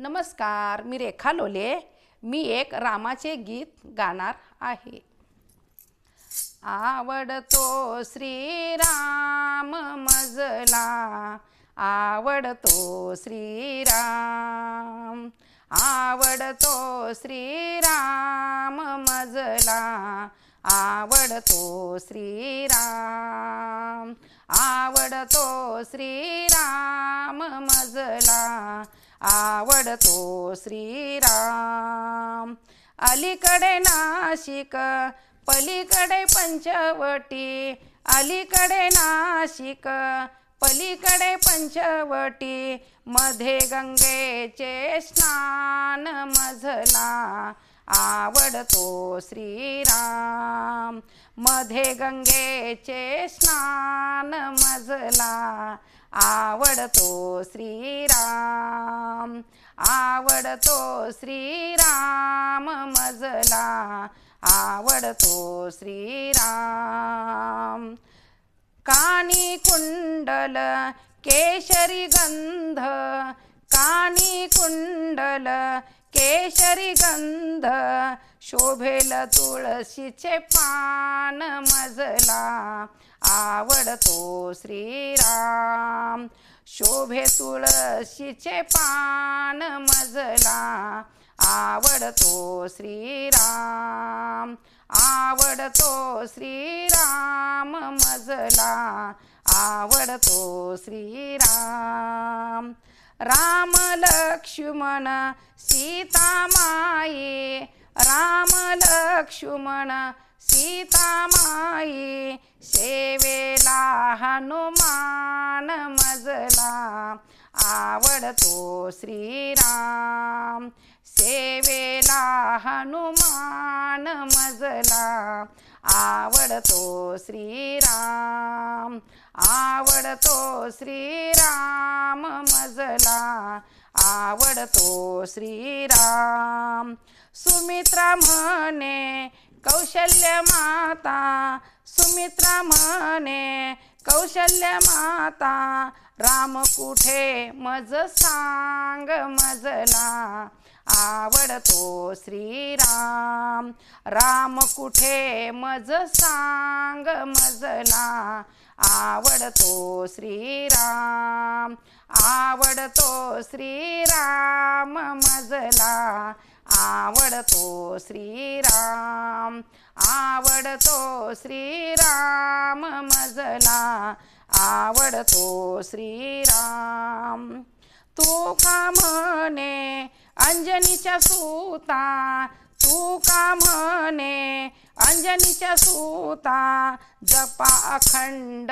नमस्कार मी रेखा लोले. मी एक रामाचे गीत गाणार आहे. आवडतो श्रीराम मजला. आवडतो श्रीराम. आवडतो श्रीराम मजला. आवडतो श्रीराम. आवडतो श्रीराम मजला. आवडतो श्रीराम. अलीकडे नाशिक पलीकडे पंचवटी. अलीकडे नाशिक पलीकडे पंचवटी. मध्ये गंगेचे स्नान मजला आवडतो श्रीराम. मध्ये गंगेचे स्नान मजला आवडतो श्रीराम आवडतो श्रीराम मजला आवडतो श्रीराम. कानी कुंडल केशरी गंध कानी कुंडल केशरी गंध शोभेल तुळशीचे पान मजला आवडतो श्रीराम. शोभे तुळशीचे पान मजला आवडतो श्रीराम. आवडतो श्रीराम मजला आवडतो श्रीराम. राम लक्ष्मण सीतामाई राम लक्ष्मण सीतामाई सेवेला हनुमान मजला आवडतो श्रीराम. सेवेला हनुमान मजला आवडतो श्रीराम. आवडतो श्रीराम मजला आवडतो श्रीराम. सुमित्रा म्हणे कौशल्य माता सुमित्रा म्हणे कौशल्य माता राम कुठे? मज सांग मजला आवडतो श्रीराम. राम कुठे? मज सांग मजला आवडतो श्रीराम. आवडतो श्रीराम मजला आवडतो श्रीराम आवडतो श्रीराम मजला आवडतो श्रीराम. तू का म्हणे अंजनीच्या सूता तू का म्हणे अंजनीच्या सूता जपा अखंड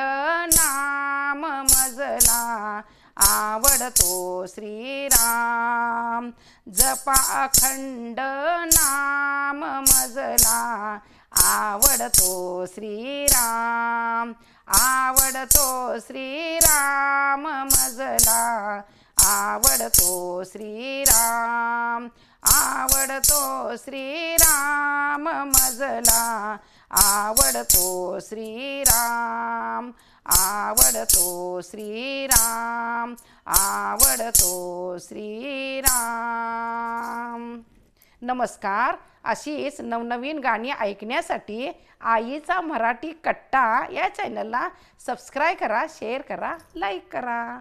नाम मजला आवडतो श्रीराम. जपा अखंड नाम मजला. आवडतो श्रीराम. आवडतो श्रीराम मजला. आवडतो श्रीराम आवडतो श्रीराम मजला आवडतो श्रीराम आवडतो श्रीराम आवडतो श्रीराम. नमस्कार अशीच नवनवीन गाणी ऐकण्यासाठी आईचा मराठी कट्टा या चॅनलला सबस्क्राईब करा शेअर करा लाईक करा.